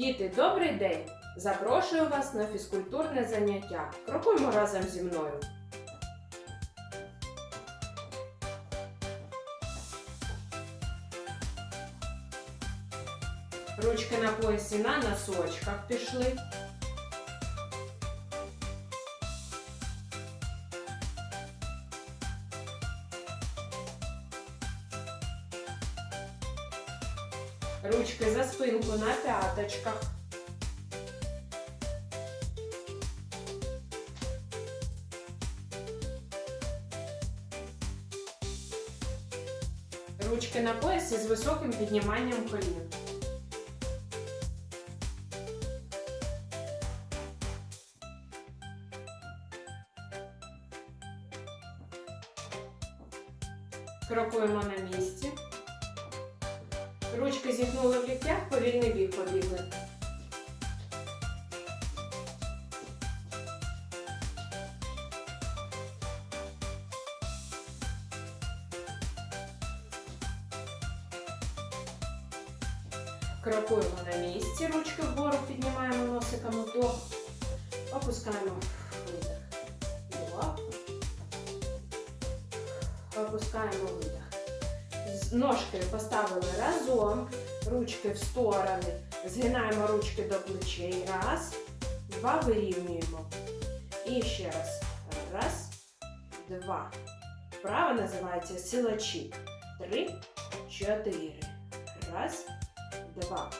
Діти, добрий день! Запрошую вас на фізкультурне заняття. Крокуємо разом зі мною. Ручки на поясі на носочках пішли. Ручки за спинку на п'яточках. Ручки на поясі з високим підніманням колін. Крокуємо на місці. Ручки зігнули в ліктях, повільний біг побігли. Крокуємо на місці, ручки вгору піднімаємо носиком вдох, опускаємо видих. Опускаємо видих. Ножки поставили разом, ручки в сторони. Згинаємо ручки до плечей. Раз, два, вирівнюємо. І ще раз. Раз, два. Вправа називається силачі. Три, чотири. Раз, два,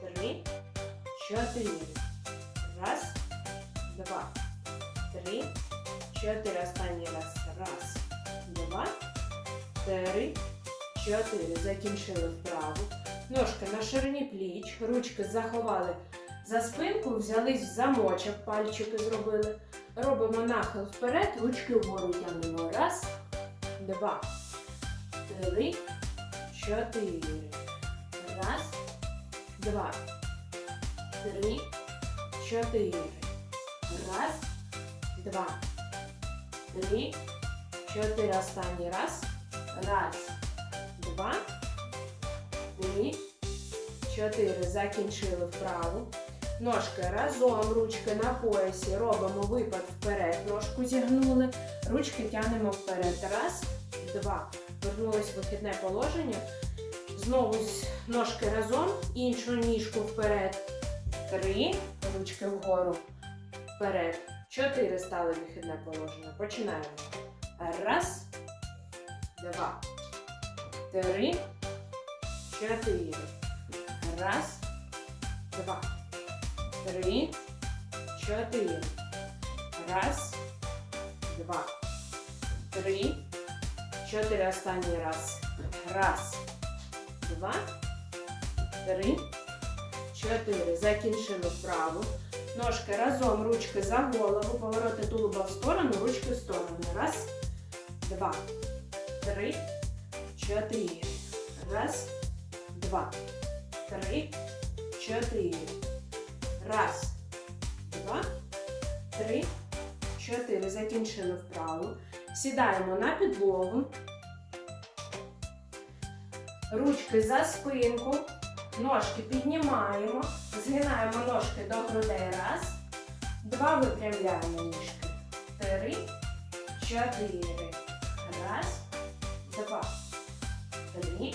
три, чотири. Раз, два, три, чотири. Останній раз. Раз, два, три, чотири. Закінчили вправу. Ножки на ширині пліч, ручки заховали за спинку, взялись в замочок, пальчики зробили. Робимо нахил вперед, ручки вгору тягнемо. Раз, два, три, чотири. Раз, два, три, чотири. Раз, два, три, чотири. Останній раз. Раз, два, три, чотири. Закінчили вправу. Ножки разом, ручки на поясі. Робимо випад вперед. Ножку зігнули. Ручки тягнемо вперед. Раз, два. Вернулись в вихідне положення. Знову ножки разом. Іншу ніжку вперед. Три. Ручки вгору. Вперед. Чотири стали вихідне положення. Починаємо. Раз, два, три, чотири. Раз, два, три, чотири. Раз, два, три, чотири. Останній раз. Раз, два, три, чотири. Закінчили вправу. Ножки разом, ручки за голову, повороти тулуба в сторону, ручки в сторону. Раз, два, три, чотири. Раз, два, три, чотири. Раз, два, три, чотири. Закінчили вправу. Сідаємо на підлогу. Ручки за спинку. Ножки піднімаємо. Згинаємо ножки до грудей. Раз. Два випрямляємо ніжки. Три, чотири. Раз, три,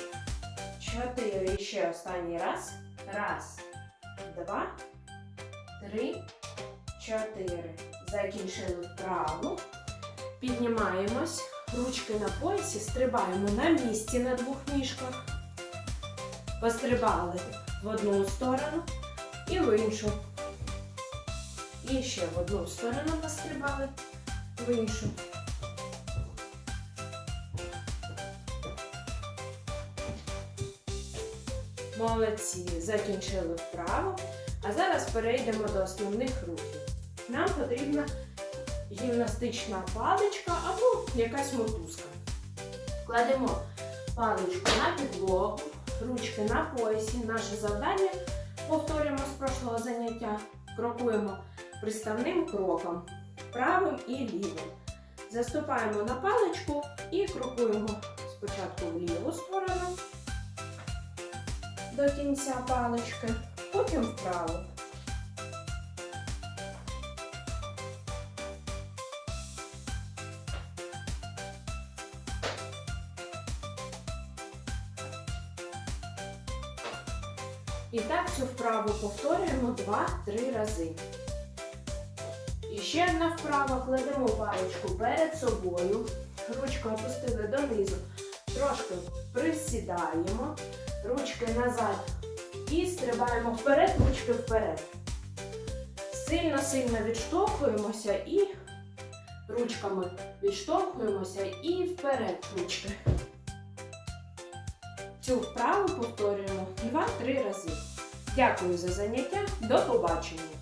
чотири. І ще останній раз. Раз, два, три, чотири. Закінчили вправу. Піднімаємось. Ручки на поясі, стрибаємо на місці на двох ніжках. Пострибали в одну сторону і в іншу. І ще в одну сторону пострибали, в іншу. Молодці, закінчили вправу. А зараз перейдемо до основних рухів. Нам потрібна гімнастична паличка або якась мотузка. Кладемо паличку на підлогу, ручки на поясі. Наше завдання повторюємо з прошлого заняття. Крокуємо приставним кроком, правим і лівим. Заступаємо на паличку і крокуємо спочатку в ліву сторону до кінця палички, потім вправо. І так цю вправу повторюємо 2-3 рази. І ще одна вправа. Кладемо паличку перед собою. Ручку опустили донизу. Трошки присідаємо. Ручки назад. І стрибаємо вперед, ручки вперед. Сильно-сильно відштовхуємося і ручками відштовхуємося і вперед ручки. Цю вправу повторюємо 2-3 рази. Дякую за заняття. До побачення!